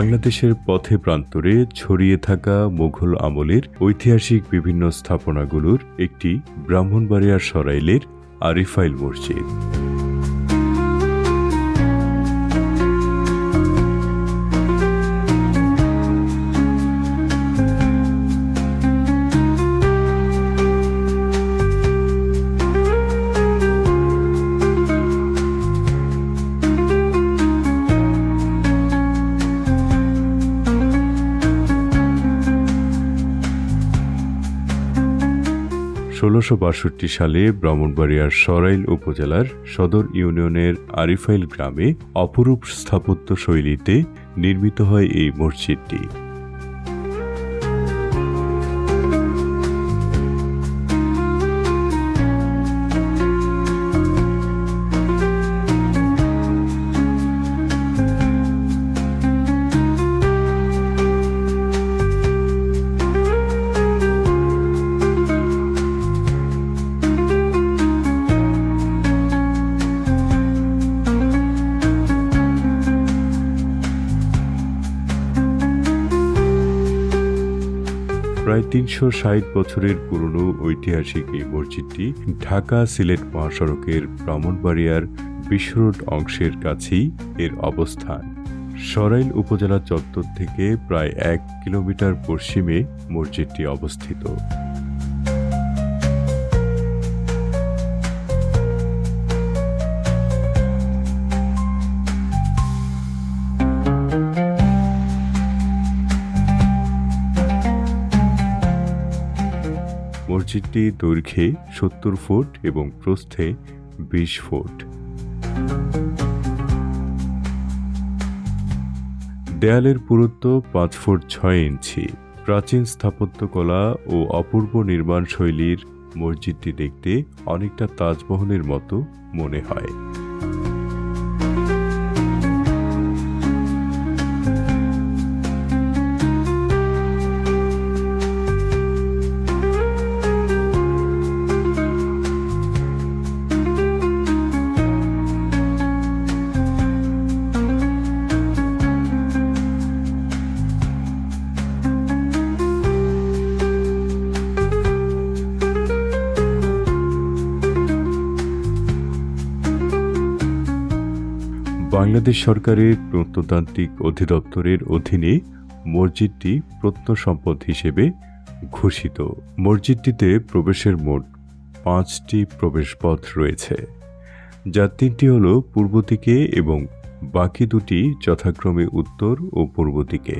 বাংলাদেশের পথে প্রান্তরে ছড়িয়ে থাকা মুঘল আমলের ঐতিহাসিক বিভিন্ন স্থাপনাগুলোর একটি ব্রাহ্মণবাড়িয়ার সরাইলের আরিফাইল মসজিদ। ষোলোশো সালে ব্রাহ্মণবাড়িয়ার সরাইল উপজেলার সদর ইউনিয়নের আরিফাইল গ্রামে অপরূপ স্থাপত্য শৈলীতে নির্মিত হয় এই মসজিদটি। প্রায় তিনশো ষাট বছরের পুরনো ঐতিহাসিক এই মসজিদটি ঢাকা সিলেট মহাসড়কের ব্রাহ্মণবাড়িয়ার বিশ্বরোড অংশের কাছেই এর অবস্থান। সরাইল উপজেলা চত্বর থেকে প্রায় এক কিলোমিটার পশ্চিমে মসজিদটি অবস্থিত। মসজিদটি দৈর্ঘ্যে সত্তর ফুট এবং প্রস্থে বিশ ফুট। দেয়ালের পুরুত্ব পাঁচ ফুট ছয় ইঞ্চি। প্রাচীন স্থাপত্যকলা ও অপূর্ব নির্মাণ শৈলীর মসজিদটি দেখতে অনেকটা তাজমহলের মতো মনে হয়। বাংলাদেশ সরকারের প্রত্নতান্ত্রিক অধিদপ্তরের অধীনে মসজিদটি প্রত্নসম্পদ হিসেবে ঘোষিত। মসজিদটিতে প্রবেশের মোট পাঁচটি প্রবেশপথ রয়েছে, যার তিনটি হল পূর্ব দিকে এবং বাকি দুটি যথাক্রমে উত্তর ও পূর্ব দিকে।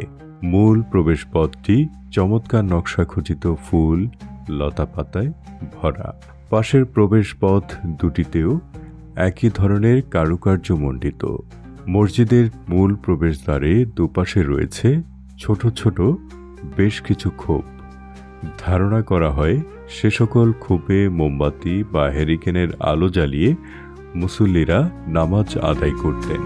মূল প্রবেশপথটি চমৎকার নকশাখচিত ফুল লতাপাতায় ভরা। পাশের প্রবেশপথ দুটিতেও একই ধরনের কারুকার্য মণ্ডিত। মসজিদের মূল প্রবেশদ্বারে দুপাশে রয়েছে ছোট ছোট বেশ কিছু খোপ ধারণা করা হয়, সে সকল খোপে মোমবাতি বা হেরিকেনের আলো জ্বালিয়ে মুসল্লিরা নামাজ আদায় করতেন।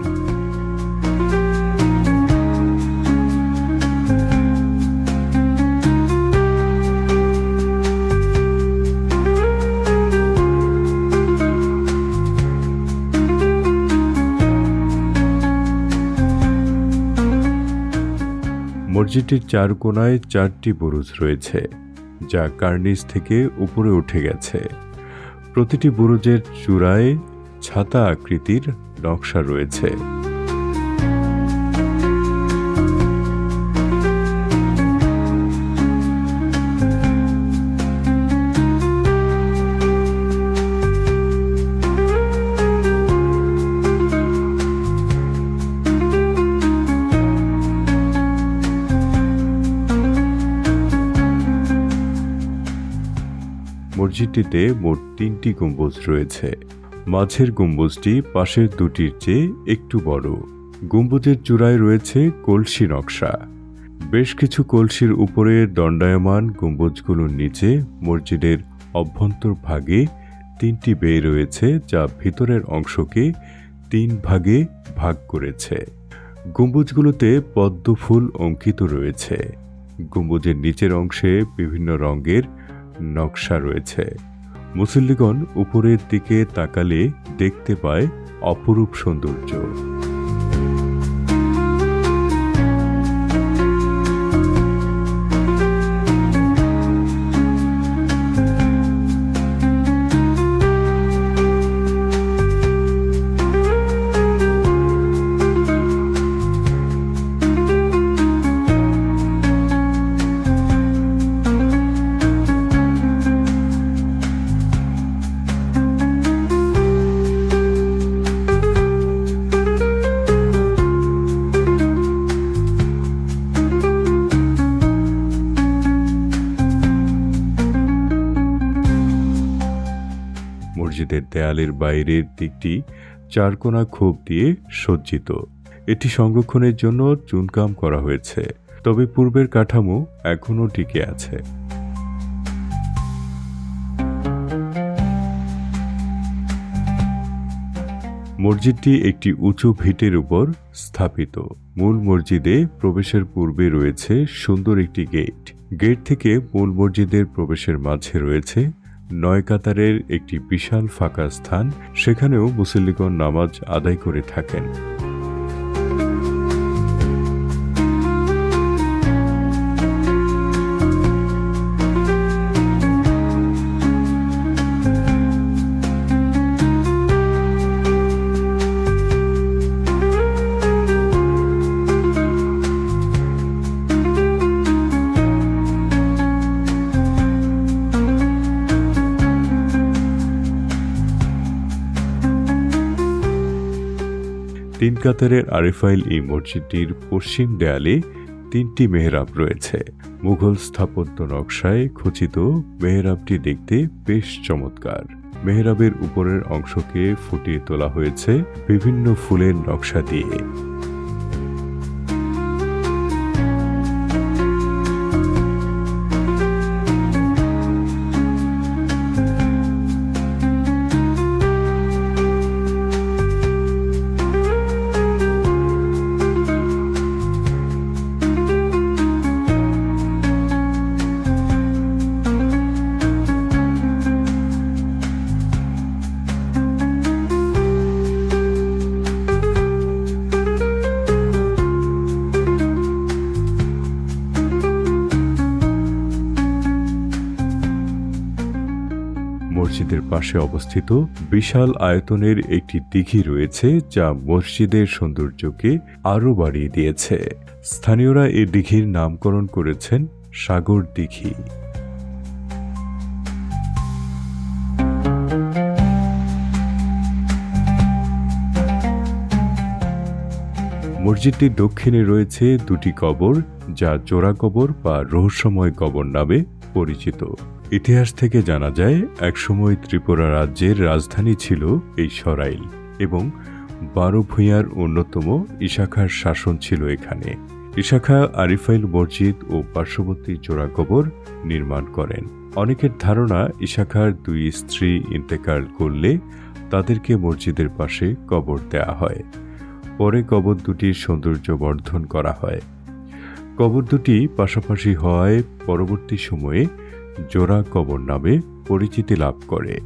মসজিদটির চার কোনায় চারটি বুরুজ রয়েছে, যা কার্নিস থেকে উপরে উঠে গেছে। প্রতিটি বুরুজের চূড়ায় ছাতা আকৃতির নকশা রয়েছে। মসজিদটিতে মোট তিনটি গম্বুজ রয়েছে। মাঝের গম্বুজটি পাশের দুটির চেয়ে একটু বড়। গম্বুজের চূড়ায় রয়েছে কলসি নকশা। বেশ কিছু কলসির উপরে দণ্ডায়মান গম্বুজগুলোর নিচে মসজিদের অভ্যন্তর ভাগে তিনটি বেয়ে রয়েছে যা ভিতরের অংশকে তিন ভাগে ভাগ করেছে। গম্বুজগুলোতে পদ্ম ফুল অঙ্কিত রয়েছে। গম্বুজের নিচের অংশে বিভিন্ন রঙের নকশা রয়েছে। মুসল্লিগণ উপরের দিকে তাকালে দেখতে পায় অপরূপ সৌন্দর্য। দেয়ালের বাইরের দিকটি চারকোনা খোপ দিয়ে সজ্জিত। এটি সংরক্ষণের জন্য চুনকাম করা হয়েছে, তবে পূর্বের কাঠামো এখনও টিকে আছে। মসজিদটি একটি উঁচু ভিটের উপর স্থাপিত। মূল মসজিদে প্রবেশের পূর্বে রয়েছে সুন্দর একটি গেট। গেট থেকে মূল মসজিদের প্রবেশের মাঝে রয়েছে নয় কাতারের একটি বিশাল ফাঁকা স্থান সেখানেও মুসল্লিগণ নামাজ আদায় করে থাকেন। তিন কাতারের আরিফাইল এই মসজিদটির পশ্চিম দেয়ালে তিনটি মেহরাব রয়েছে। মুঘল স্থাপত্য নকশায় খচিত মেহরাবটি দেখতে বেশ চমৎকার। মেহরাবের উপরের অংশকে ফুটিয়ে তোলা হয়েছে বিভিন্ন ফুলের নকশা দিয়ে। মসজিদের পাশে অবস্থিত বিশাল আয়তনের একটি দিঘি রয়েছে যা মসজিদের সৌন্দর্যকে আরও বাড়িয়ে দিয়েছে। স্থানীয়রা এই দিঘির নামকরণ করেছেন সাগর দিঘি। মসজিদটির দক্ষিণে রয়েছে দুটি কবর, যা জোড়া কবর বা রহস্যময় কবর নামে পরিচিত। ইতিহাস থেকে জানা যায়, একসময় ত্রিপুরা রাজ্যের রাজধানী ছিল এই সরাইল এবং বারো ভূঁইয়ার অন্যতম ইশাখার শাসন ছিল এখানে। ইশাখা আরিফাইল মসজিদ ও পার্শ্ববর্তী জোড়া কবর নির্মাণ করেন। অনেকের ধারণা, ইশাখার দুই স্ত্রী ইন্তেকাল করলে তাদেরকে মসজিদের পাশে কবর দেয়া হয়। পরে কবর দুটির সৌন্দর্য বর্ধন করা হয়। কবর দুটি পাশাপাশি হওয়ায় পরবর্তী সময়ে জোড়া কবর নামে পরিচিতি লাভ করে।